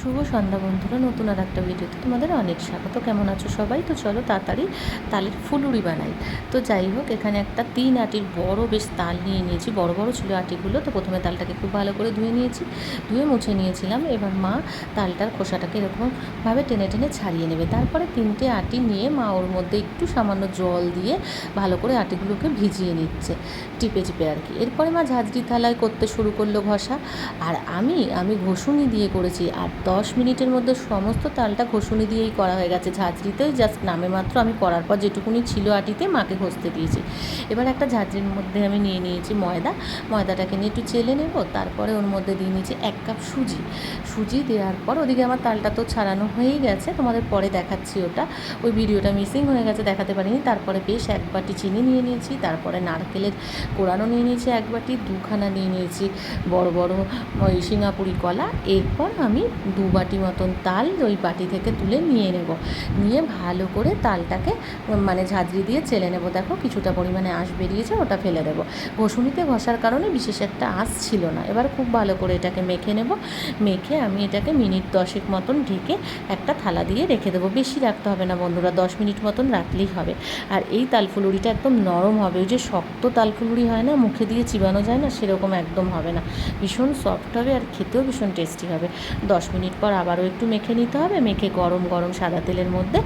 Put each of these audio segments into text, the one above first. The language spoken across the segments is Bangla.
শুভ সন্ধ্যা বন্ধুরা, নতুন আর একটা ভিডিওতে তোমাদের অনেক স্বাগত। কেমন আছো সবাই? তো চলো তাড়াতাড়ি তালের ফুলুরি বানাই। তো যাই হোক, এখানে একটা তিন আটির বড় বেশ তাল নিয়ে নিয়েছি। বড় বড় ছিল আটিগুলো, তো প্রথমে তালটাকে খুব ভালো করে ধুয়ে নিয়েছি। ধুয়ে মুছে নিয়েছিলাম। এবার মা তালটার খোসাটাকে এরকমভাবে টেনে টেনে ছাড়িয়ে নেবে। তারপরে তিনটে আটি নিয়ে মা ওর মধ্যে একটু সামান্য জল দিয়ে ভালো করে আটিগুলোকে ভিজিয়ে নিচ্ছে। টিপে টিপে আর কি। এরপরে মা ঝাঁঝরি থালায় করতে শুরু করল ঘষা। আর আমি আমি ঘষুনি দিয়ে করেছি। আর দশ মিনিটের মধ্যে সমস্ত তালটা ঘষুনি দিয়েই করা হয়ে গেছে ঝাঁঝরিতেই জাস্ট নামে মাত্র আমি করার পর যেটুকুনি ছিল আটিতে মাকে ঘষতে দিয়েছি। এবার একটা ঝাঁঝরির মধ্যে আমি নিয়ে নিয়েছি ময়দা। ময়দাটাকে নিয়ে একটু চেলে নেব, তারপরে ওর মধ্যে দিয়ে নিয়েছি এক কাপ সুজি। সুজি দেওয়ার পর ওদিকে আমার তালটা তো ছাড়ানো হয়েই গেছে, তোমাদের পরে দেখাচ্ছি ওটা। ওই ভিডিওটা মিসিং হয়ে গেছে, দেখাতে পারিনি। তারপরে বেশ এক বাটি চিনি নিয়ে নিয়েছি, তারপরে নারকেলের কোড়ানো নিয়ে নিয়েছি এক বাটি, দুখানা নিয়ে নিয়েছি বড় বড় ওই সিঙ্গাপুরি কলা। এরপর আমি দু বাটি মতন তাল ওই বাটি থেকে তুলে নিয়ে নেব। নিয়ে ভালো করে তালটাকে মানে ঝাঁঝরি দিয়ে চেলে নেব। দেখো কিছুটা পরিমাণে আঁশ বেরিয়েছে, ওটা ফেলে দেবো। ঘষুনিতে ঘষার কারণে বিশেষ একটা আঁশ ছিল না। এবার খুব ভালো করে এটাকে মেখে নেব। মেখে আমি এটাকে মিনিট দশেক মতন ঢেকে একটা থালা দিয়ে রেখে দেবো। বেশি রাখতে হবে না বন্ধুরা, দশ মিনিট মতন রাখলেই হবে। আর এই তালফুলুরিটা একদম নরম হবে। ওই যে শক্ত তালফুলুরি হয় না, মুখে দিয়ে চিবানো যায় না, সেরকম একদম হবে না। ভীষণ সফট হবে আর খেতেও ভীষণ টেস্টি হবে। দশ মিনিট পর আবারও একটু মেখে নিতে হবে, মেখে গরম গরম সাদা তেলের মধ্যে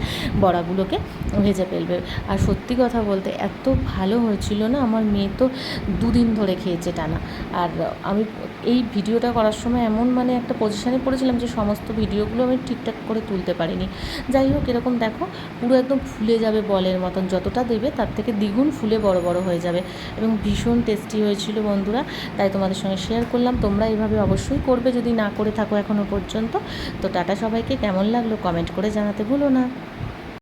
বড়াগুলোকে ভেজে ফেলবে। আর সত্যি কথা বলতে এত ভালো হয়েছিল না, আমার মেয়ে তো দুদিন ধরে খেয়েছে টানা। আর আমি এই ভিডিওটা করার সময় এমন মানে একটা পজিশানে পড়েছিলাম যে সমস্ত ভিডিওগুলো আমি ঠিকঠাক করে তুলতে পারিনি। যাই হোক, এরকম দেখো, পুরো একদম ফুলে যাবে বলের মতন। যতটা দেবে তার থেকে দ্বিগুণ ফুলে বড় বড় হয়ে যাবে। এবং ভীষণ টেস্টি হয়েছিল বন্ধুরা, তাই তোমাদের সঙ্গে শেয়ার করলাম। তোমরা এইভাবে অবশ্যই করবে, যদি না করে থাকো এখনও পর্যন্ত। তো টাটা সবাইকে। কেমন লাগল কমেন্ট করে জানাতে ভুলো না।